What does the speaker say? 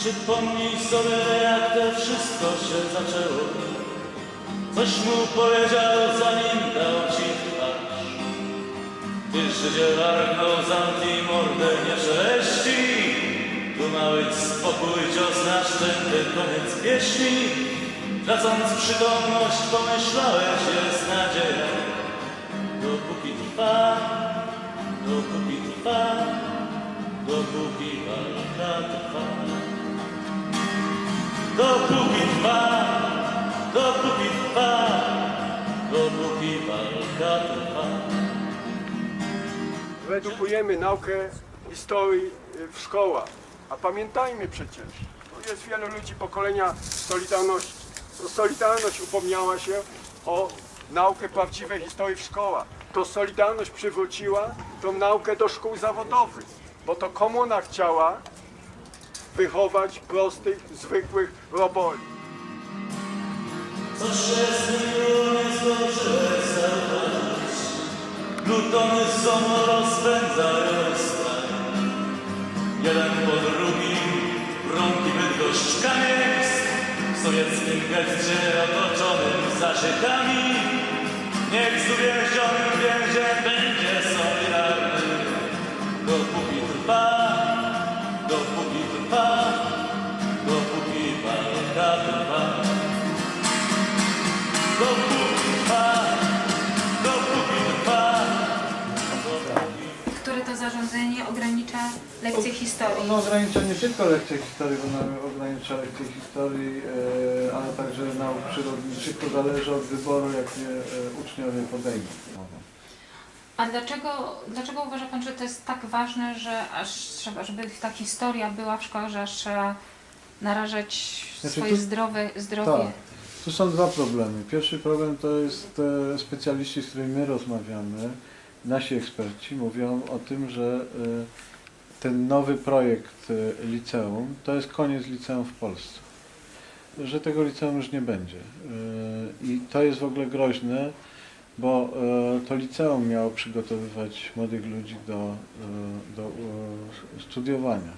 Przypomnij sobie, jak to wszystko się zaczęło. Coś mu powiedział, zanim dał ci twarz. Ty Żydzie wargnął, zamknij mordę, nie szeleści. Tu ma być spokój, cios na szczęty, koniec pieśni. Tracąc przytomność, pomyślałeś, jest nadzieja. Dopóki trwa, dopóki trwa, dopóki walka trwa. Dopóki trwa, dopóki trwa, dopóki walka trwa. Redukujemy naukę historii y, w szkołach. A pamiętajmy przecież, tu jest wielu ludzi pokolenia Solidarności. To Solidarność upomniała się o naukę prawdziwej historii w szkołach. To Solidarność przywróciła tą naukę do szkół zawodowych, bo to komuna chciała wychować prostych, zwykłych roboli. Co się zmieniło, nie zdążyłeś zauważyć. Glutony zomu rozpędzają strach. Jeden po drugim, Bronki, Bydgoszcz, Kamieńsk. W sowieckim getcie otoczonym zasiekami. Niech z zarządzenie ogranicza lekcje historii. Ono ogranicza nie tylko lekcje historii, ono ogranicza lekcje historii, e, ale także nauk przyrodniczych. To zależy od wyboru, jakie e, uczniowie podejmą. A dlaczego, dlaczego uważa Pan, że to jest tak ważne, że aż trzeba, żeby ta historia była w szkołach, że aż trzeba narażać Znaczy swoje tu- zdrowe, zdrowie? Tak. Tu są dwa problemy. Pierwszy problem to jest e, specjaliści, z którymi my rozmawiamy. Nasi eksperci mówią o tym, że e, ten nowy projekt e, liceum to jest koniec liceum w Polsce. Że tego liceum już nie będzie. E, I to jest w ogóle groźne, bo to liceum miało przygotowywać młodych ludzi do, do studiowania.